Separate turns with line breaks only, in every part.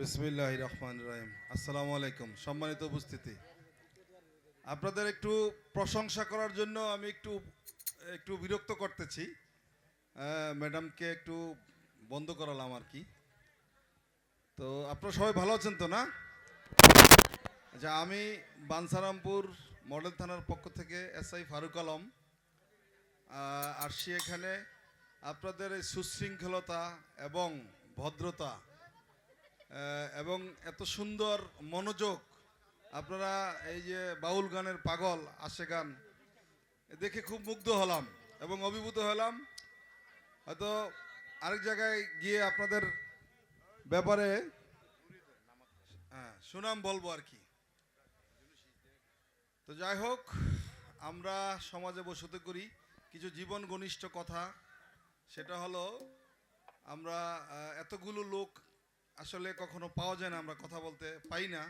বিসমিল্লাহ রহমান রহিম। আসসালামু আলাইকুম। সম্মানিত উপস্থিতি। আপনাদের একটু প্রশংসা করার জন্য আমি একটু একটু বিরক্ত করতেছি। ম্যাডামকে একটু বন্ধ করালাম আর কি। তো আপনারা সবাই ভালো আছেন তো, না? আচ্ছা আমি বানসারামপুর মডেল থানার পক্ষ থেকে এসআই ফারুক আলম। আসছি এখানে। আপনাদের এই সুশৃঙ্খলতা এবং ভদ্রতা এবং এত সুন্দর মনোযোগ। আপনারা এই যে বাউল গানের পাগল আসে গান দেখে খুব মুগ্ধ হলাম এবং অভিভূত হলাম। হয়তো আরেক জায়গায় গিয়ে আপনাদের ব্যাপারে হ্যাঁ, সুনাম বলব আর কি। তো যাই হোক আমরা সমাজে বসতে করি কিছু জীবন ঘনিষ্ঠ কথা। সেটা হলো আমরা এতগুলো লোক আসলে কখনো পাওয়া যায় না, আমরা কথা বলতে পাই না।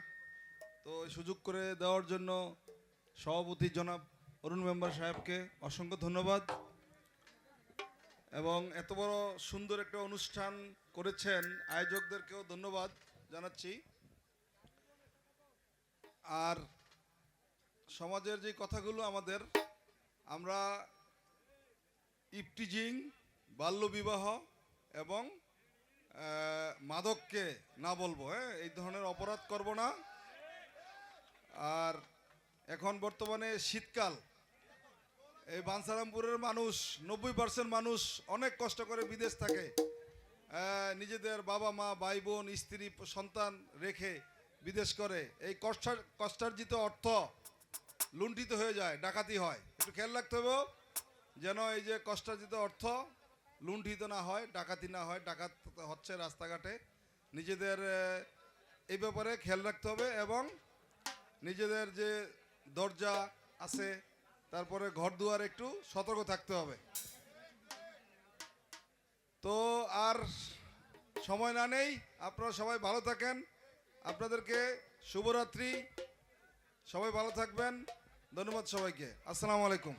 তো সুযোগ করে দেওয়ার জন্য সভাপতি জনাব অরুণ মেম্বার সাহেবকে অসংখ্য ধন্যবাদ। এবং এত বড় সুন্দর একটা অনুষ্ঠান করেছেন, আয়োজকদেরকেও ধন্যবাদ জানাচ্ছি। আর সমাজের যে কথাগুলো আমাদের, আমরা ইপটিজিং বাল্যবিবাহ এবং মাদককে না বলব হ্যাঁ? এই ধরনের অপরাধ করব না। আর এখন বর্তমানে শীতকাল, এই বানসারামপুরের মানুষ, নব্বই পার্সেন্ট মানুষ অনেক কষ্ট করে বিদেশ থাকে। নিজেদের বাবা মা, ভাই বোন, স্ত্রী, সন্তান রেখে বিদেশ করে। এই কষ্ট কষ্টার্জিত অর্থ লুণ্ঠিত হয়ে যায়, ডাকাতি হয়। একটু খেয়াল রাখতে হবে, যেন এই যে কষ্টার্জিত অর্থ লুণ্ঠিত না হয়, ডাকাতি না হয়, ডাকাত হচ্ছে রাস্তাঘাটে। নিজেদের এই ব্যাপারে খেয়াল রাখতে হবে এবং নিজেদের যে দরজা আছে, তারপরে ঘর দুয়ার একটু সতর্ক থাকতে হবে। তো আর সময় না নেই, আপনারা সবাই ভালো থাকেন। আপনাদেরকে শুভরাত্রি। সবাই ভালো থাকবেন। ধন্যবাদ সবাইকে। আসসালামু আলাইকুম।